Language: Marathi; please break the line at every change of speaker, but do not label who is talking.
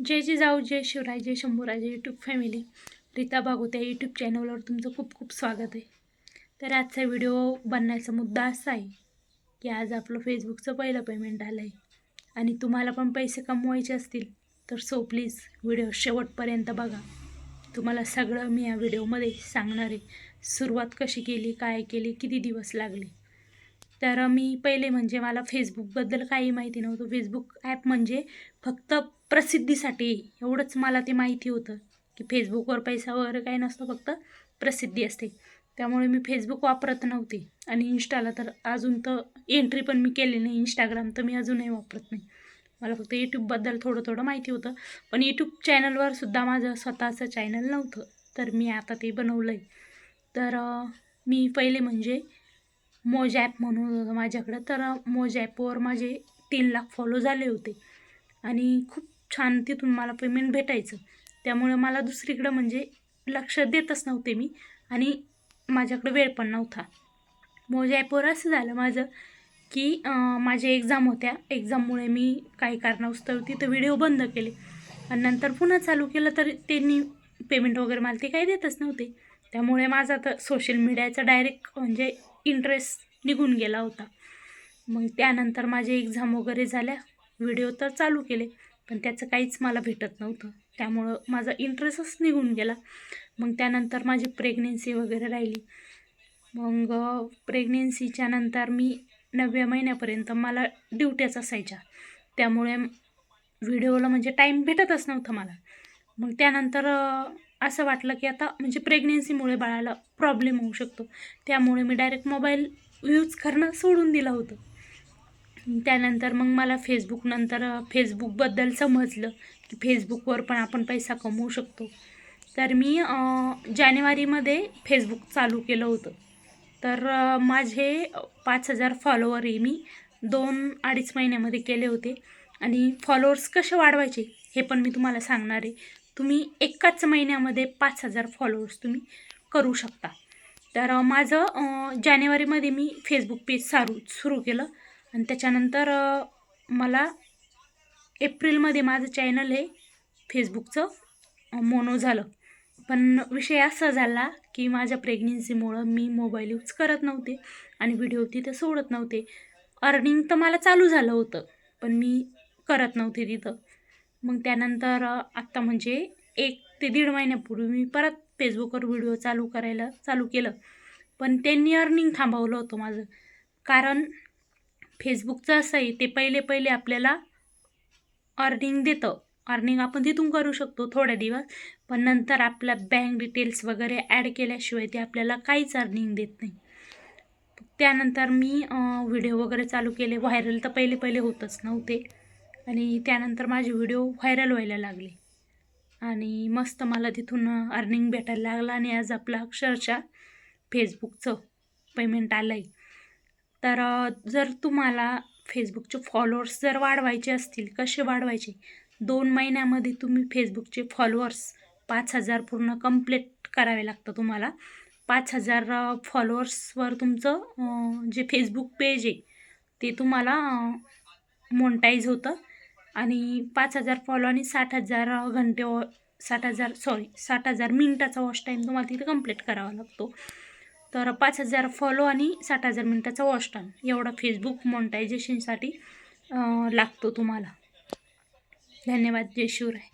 जय जिजाऊ जय शिवराय जय शंभूराजे यूट्यूब फॅमिली रीता भागवत या यूट्यूब चॅनलवर तुमचं खूप खूप स्वागत आहे. तर आजचा व्हिडिओ बनण्याचा मुद्दा असा आहे की आज आपलं फेसबुकचं पहिलं पेमेंट आलं आहे आणि तुम्हाला पण पैसे कमवायचे असतील तर सो प्लीज व्हिडिओ शेवटपर्यंत बघा. तुम्हाला सगळं मी या व्हिडिओमध्ये सांगणार आहे. सुरुवात कशी केली काय केली किती दिवस लागले. तर मी पहिले म्हणजे मला फेसबुकबद्दल काही माहिती नव्हतं. फेसबुक ॲप म्हणजे फक्त प्रसिद्धीसाठी. एवढंच मला ते माहिती होतं की फेसबुकवर पैसा वगैरे काही नसतो फक्त प्रसिद्धी असते. त्यामुळे मी फेसबुक वापरत नव्हते आणि इंस्टाला तर अजून तर एंट्री पण मी केली नाही. इंस्टाग्राम तर मी अजूनही वापरत नाही. मला फक्त यूट्यूबबद्दल थोडं थोडं माहिती होतं. पण यूट्यूब चॅनलवर सुद्धा माझं स्वतःचं चॅनल नव्हतं. तर मी आता ते बनवलं आहे तर मी पहिले म्हणजे मोज ॲप म्हणून होतं माझ्याकडं. तर मोज ॲपवर माझे तीन लाख फॉलो झाले होते. आणि खूप छान तिथून मला पेमेंट भेटायचं. त्यामुळे मला दुसरीकडं म्हणजे लक्ष देतच नव्हते मी आणि माझ्याकडे वेळ पण नव्हता. मोज ॲपवर असं झालं माझं की माझ्या एक्झाम होत्या. एक्झाममुळे मी काही कारणास्तव तिथं व्हिडिओ बंद केले. आणि नंतर पुन्हा चालू केलं तर त्यांनी पेमेंट वगैरे मला ते काही देतच नव्हते. त्यामुळे माझा तर सोशल मीडियाचा डायरेक्ट म्हणजे इंटरेस्ट निघून गेला होता. मग त्यानंतर माझे एक्झाम वगैरे झाल्या. व्हिडिओ तर चालू केले. पण त्याचं काहीच मला भेटत नव्हतं. त्यामुळं माझा इंटरेस्टच निघून गेला. मग त्यानंतर माझी प्रेग्नेन्सी वगैरे राहिली. मग प्रेग्नेन्सीच्या नंतर मी नवव्या महिन्यापर्यंत मला ड्युट्याच असायच्या. त्यामुळे व्हिडिओला म्हणजे टाईम भेटतच नव्हता मला. मग त्यानंतर असं वाटलं की आता म्हणजे प्रेग्नेन्सीमुळे बाळाला प्रॉब्लेम होऊ शकतो. त्यामुळे मी डायरेक्ट मोबाईल यूज करणं सोडून दिलं होतं. त्यानंतर मग मला फेसबुक नंतर फेसबुकबद्दल समजलं की फेसबुकवर पण आपण पैसा कमवू शकतो. तर मी जानेवारीमध्ये फेसबुक चालू केलं होतं. तर माझे पाच हजार फॉलोवर हे मी. दोन अडीच महिन्यामध्ये केले होते. आणि फॉलोअर्स कसे वाढवायचे हे पण मी तुम्हाला सांगणार आहे. तुम्ही एकाच महिन्यामध्ये पाच हजार फॉलोअर्स तुम्ही करू शकता. तर माझं जानेवारीमध्ये मी फेसबुक पेज सारू सुरू केलं. आणि त्याच्यानंतर मला एप्रिलमध्ये माझं चॅनल हे फेसबुकचं मोनो झालं. पण विषय असा झाला की माझ्या प्रेग्नेन्सीमुळं मी मोबाईल यूज करत नव्हते आणि व्हिडिओ तिथं सोडत नव्हते. अर्निंग तर मला चालू झालं होतं पण मी करत नव्हते तिथं. मग त्यानंतर आत्ता म्हणजे एक ते दीड महिन्यापूर्वी मी परत फेसबुकवर व्हिडिओ चालू करायला चालू केलं. पण त्यांनी अर्निंग थांबवलं होतं माझं. कारण फेसबुकचं असं आहे ते पहिले पहिले आपल्याला अर्निंग देतं. अर्निंग आपण तिथून करू शकतो थोड्या दिवस पण नंतर आपल्या बँक डिटेल्स वगैरे ॲड केल्याशिवाय ते आपल्याला काहीच अर्निंग देत नाही. त्यानंतर मी व्हिडिओ वगैरे चालू केले. व्हायरल तर पहिले पहिले होतच नव्हते. आणि त्यानंतर माझे व्हिडिओ व्हायरल व्हायला लागले. आणि मस्त मला तिथून अर्निंग भेटायला लागला आणि आज आपलं अक्षरशः फेसबुकचं पेमेंट आलं आहे तर जर तुम्हाला फेसबुकचे फॉलोअर्स जर वाढवायचे असतील कसे वाढवायचे? दोन महिन्यामध्ये तुम्ही फेसबुकचे फॉलोअर्स पाच हजार पूर्ण कंप्लीट करावे लागतं तुम्हाला. पाच हजार फॉलोअर्सवर तुमचं जे फेसबुक पेज आहे ते तुम्हाला मोनटाईज होतं. आणि पाच हजार फॉलो आणि साठ हजार घंटे साठ हजार सॉरी साठ हजार मिनटाचा वॉच टाईम तुम्हाला तिथे कंप्लीट करावा लागतो. तर पाच हजार फॉलो आणि साठ हजार मिनटाचा वॉच टाईम एवढा फेसबुक मोनटायझेशनसाठी लागतो तुम्हाला. धन्यवाद जय शिवराय.